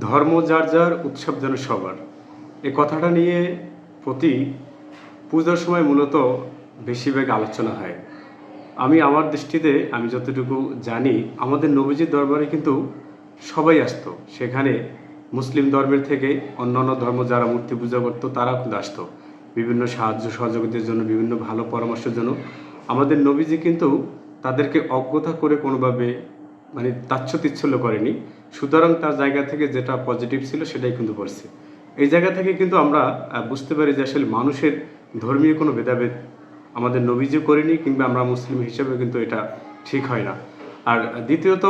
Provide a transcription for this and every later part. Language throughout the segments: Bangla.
ধর্ম যার যার উৎসব যেন সবার। এই কথাটা নিয়ে প্রতি পূজার সময় মূলত বেশিরভাগ আলোচনা হয়। আমি আমার দৃষ্টিতে আমি যতটুকু জানি, আমাদের নবীজির দরবারে কিন্তু সবাই আসতো। সেখানে মুসলিম ধর্মের থেকে অন্যান্য ধর্ম যারা মূর্তি পূজা করতো, তারাও কিন্তু আসতো। বিভিন্ন সাহায্য সহযোগিতার জন্য, বিভিন্ন ভালো পরামর্শের জন্য। আমাদের নবীজি কিন্তু তাদেরকে অজ্ঞতা করে কোনোভাবে মানে তাচ্ছ তিচ্ছল্য করেনি। সুতরাং তার জায়গা থেকে যেটা পজিটিভ ছিল সেটাই কিন্তু করছে। এই জায়গা থেকে কিন্তু আমরা বুঝতে পারি যে আসলে মানুষের ধর্মীয় কোনো ভেদাভেদ আমাদের নবীজিও করেনি কিংবা আমরা মুসলিম হিসেবে কিন্তু এটা ঠিক হয় না। আর দ্বিতীয়ত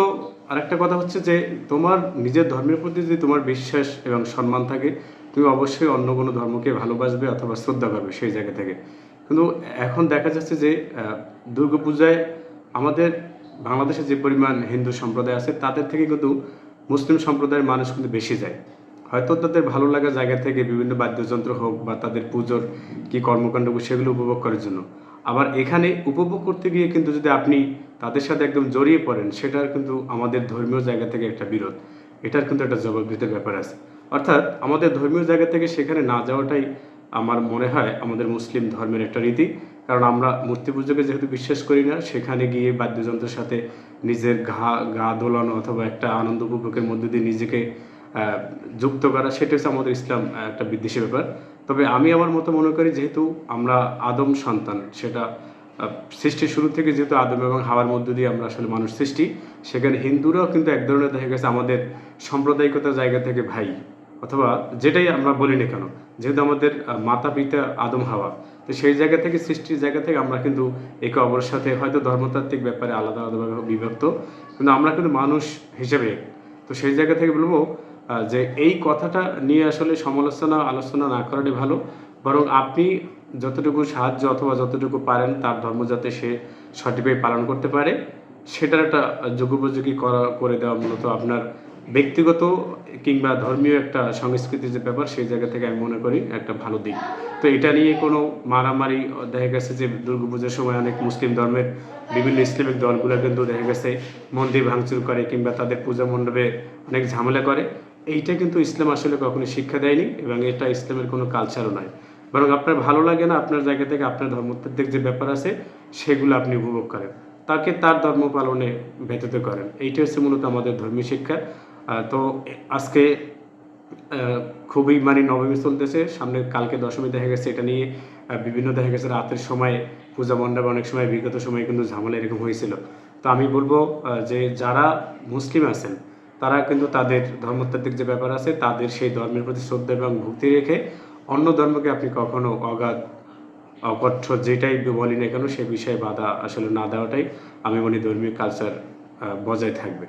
আরেকটা কথা হচ্ছে যে তোমার নিজের ধর্মের প্রতি যদি তোমার বিশ্বাস এবং সম্মান থাকে, তুমি অবশ্যই অন্য কোনো ধর্মকে ভালোবাসবে অথবা শ্রদ্ধা করবে সেই জায়গা থেকে। কিন্তু এখন দেখা যাচ্ছে যে দুর্গাপূজায় আমাদের বাংলাদেশে যে পরিমাণ হিন্দু সম্প্রদায় আছে, তাদের থেকে কিন্তু মুসলিম সম্প্রদায়ের মানুষ কিন্তু বেশি যায়। হয়তো তাদের ভালো লাগা জায়গা থেকে বিভিন্ন বাদ্যযন্ত্র হোক বা তাদের পুজোর কি কর্মকাণ্ড সেগুলো উপভোগ করার জন্য। আবার এখানে উপভোগ করতে গিয়ে কিন্তু যদি আপনি তাদের সাথে একদম জড়িয়ে পড়েন, সেটার কিন্তু আমাদের ধর্মীয় জায়গা থেকে একটা বিরোধ। এটার কিন্তু একটা জবাব দিতে ব্যাপার আছে। অর্থাৎ আমাদের ধর্মীয় জায়গা থেকে সেখানে না যাওয়াটাই আমার মনে হয় আমাদের মুসলিম ধর্মের একটা রীতি। কারণ আমরা মূর্তি পুজোকে যেহেতু বিশ্বাস করি না, সেখানে গিয়ে বাদ্যযন্ত্রের সাথে নিজের ঘা, গা দোলানো অথবা একটা আনন্দ উপভোগের মধ্যে দিয়ে নিজেকে যুক্ত করা, সেটা হচ্ছে আমাদের ইসলাম একটা বিদ্বেষী ব্যাপার। তবে আমি আমার মতো মনে করি যেহেতু আমরা আদম সন্তান, সেটা সৃষ্টির শুরু থেকে যেহেতু আদম এবং হাওয়ার মধ্য দিয়ে আমরা আসলে মানুষ সৃষ্টি, সেখানে হিন্দুরাও কিন্তু এক ধরনের দেখা গেছে আমাদের সাম্প্রদায়িকতার জায়গা থেকে ভাই। অথবা যেটাই আমরা বলি না কেন, যেহেতু আমাদের মাতা পিতা আদম হাওয়া, তো সেই জায়গা থেকে, সৃষ্টির জায়গা থেকে আমরা কিন্তু একে অপরের সাথে হয়তো ধর্মতাত্ত্বিক ব্যাপারে আলাদা আলাদাভাবে বিভক্ত, কিন্তু আমরা কিন্তু মানুষ হিসেবে। তো সেই জায়গা থেকে বলব যে এই কথাটা নিয়ে আসলে সমালোচনা, আলোচনা না করাটাই ভালো, বরং আপনি যতটুকু সাহায্য অথবা যতটুকু পারেন, তার ধর্ম যাতে সে সঠিকভাবে পালন করতে পারে, সেটার একটা যোগ্যোপযোগী করা, করে দেওয়া মূলত আপনার ব্যক্তিগত কিংবা ধর্মীয় একটা সংস্কৃতির যে ব্যাপার, সেই জায়গা থেকে আমি মনে করি একটা ভালো দিক। তো এটা নিয়ে কোনো মারামারি, দেখা গেছে যে দুর্গাপূজার সময় অনেক মুসলিম ধর্মের বিভিন্ন ইসলামিক দলগুলো কিন্তু দেখা গেছে মন্দির ভাঙচুর করে কিংবা তাদের পূজা মণ্ডপে অনেক ঝামেলা করে। এইটা কিন্তু ইসলাম আসলে কখনো শিক্ষা দেয়নি এবং এটা ইসলামের কোনো কালচারও নয়। বরং আপনার ভালো লাগে না, আপনার জায়গা থেকে আপনার ধর্মতাত্ত্বিক যে ব্যাপার আছে, সেগুলো আপনি উপভোগ করেন। তাকে তার ধর্ম পালনে ব্যতীত করেন। এইটা হচ্ছে মূলত আমাদের ধর্মীয় শিক্ষা। তো আজকে খুবই মানে নবমী চলতেছে, সামনে কালকে দশমী দেখা গেছে, এটা নিয়ে বিভিন্ন দেখা গেছে রাতের সময়, পূজা মণ্ডপে অনেক সময়, বিগত সময় কিন্তু ঝামেলা এরকম হয়েছিল। তো আমি বলব যে যারা মুসলিম আছেন, তারা কিন্তু তাদের ধর্মতাত্ত্বিক যে ব্যাপার আছে, তাদের সেই ধর্মের প্রতি শ্রদ্ধা এবং ভক্তি রেখে অন্য ধর্মকে আপনি কখনো অগাধ অকঠ্য যেটাই বলি না কেন, সে বিষয়ে বাধা আসলে না দেওয়াটাই আমি মনে ধর্মীয় কালচার বজায় থাকবে।